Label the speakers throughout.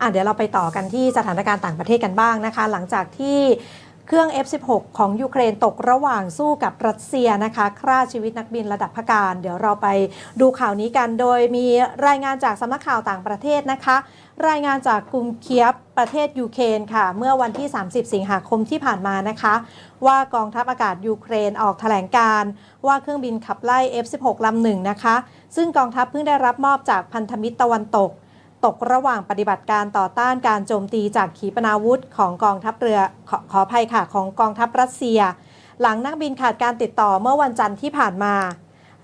Speaker 1: อะเดี๋ยวเราไปต่อกันที่สถานการณ์ต่างประเทศกันบ้างนะคะ หลังจากที่เครื่อง F16 ของยูเครนตกระหว่างสู้กับรัสเซียนะคะฆ่าชีวิตนักบินระดับพการ เดี๋ยวเราไปดูข่าวนี้กันโดยมีรายงานจากสำนักข่าวต่างประเทศนะคะ รายงานจากกรุงเคียบประเทศยูเครนค่ะ เมื่อวันที่ 30 สิงหาคมที่ผ่านมานะคะ ว่ากองทัพอากาศยูเครนออกแถลงการ์ว่าเครื่องบินขับไล่ F16 ลำหนึ่งนะคะ ซึ่งกองทัพเพิ่งได้รับมอบจากพันธมิตรตะวันตก ตกระหว่างปฏิบัติการต่อต้านการโจมตีจากขีปนาวุธของกองทัพเรือขอขออภัยค่ะของกองทัพรัสเซีย หลังนักบินขาดการติดต่อเมื่อวันจันทร์ที่ผ่านมา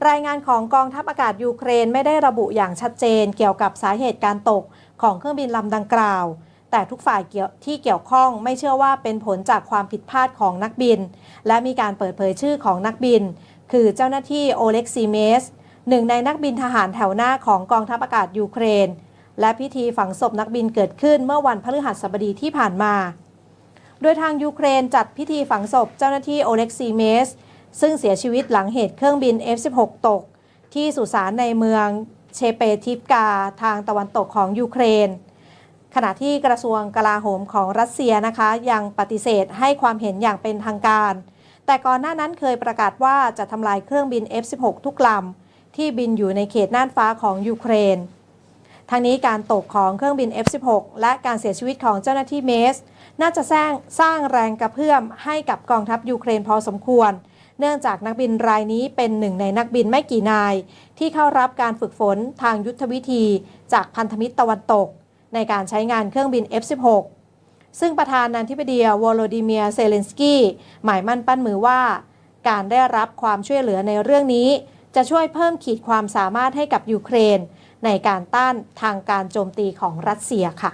Speaker 1: รายงานของกองทัพอากาศยูเครนไม่ได้ระบุอย่างชัดเจน เกี่ยวกับสาเหตุการตกของเครื่องบินลำดังกล่าว แต่ทุกฝ่ายเกี่ยวที่เกี่ยวข้องไม่เชื่อว่าเป็นผลจากความผิดพลาดของนักบิน และมีการเปิดเผยชื่อของนักบิน คือเจ้าหน้าที่โอเล็กซีเมสหนึ่งในนักบินทหารแถวหน้าของกองทัพอากาศยูเครน และพิธีฝังศพนักบินเกิดขึ้นเมื่อวันพฤหัสบดีที่ผ่านมา โดยทางยูเครนจัดพิธีฝังศพเจ้าหน้าที่โอเล็กซีเมส ซึ่งเสียชีวิตหลังเหตุเครื่องบิน F-16 ตก ที่สุสานในเมืองเชเปทิฟกาทางตะวันตกของยูเครน ขณะที่กระทรวงกลาโหมของรัสเซียนะคะ ยังปฏิเสธให้ความเห็นอย่างเป็นทางการ แต่ก่อนหน้านั้นเคยประกาศว่าจะทำลายเครื่องบิน F-16 ทุกลำที่บินอยู่ในเขตน่านฟ้าของยูเครน ทางนี้การตกของเครื่องบิน F-16 และการเสียชีวิตของเจ้าหน้าที่เมส น่าจะสร้างสร้างแรงกระเพื่อมให้กับกองทัพยูเครนพอสมควร เนื่องจากนักบินรายนี้เป็นหนึ่งในนักบินไม่กี่นาย ที่เข้ารับการฝึกฝนทางยุทธวิธี จากพันธมิตรตะวันตก ในการใช้งานเครื่องบิน F-16 ซึ่งประธานาธิบดีวโลดิเมียเซเลนสกี้หมายมั่นปั้นมือว่า การได้รับความช่วยเหลือในเรื่องนี้ จะช่วยเพิ่มขีดความสามารถให้กับยูเครน ในการต้านทางการโจมตีของรัสเซียค่ะ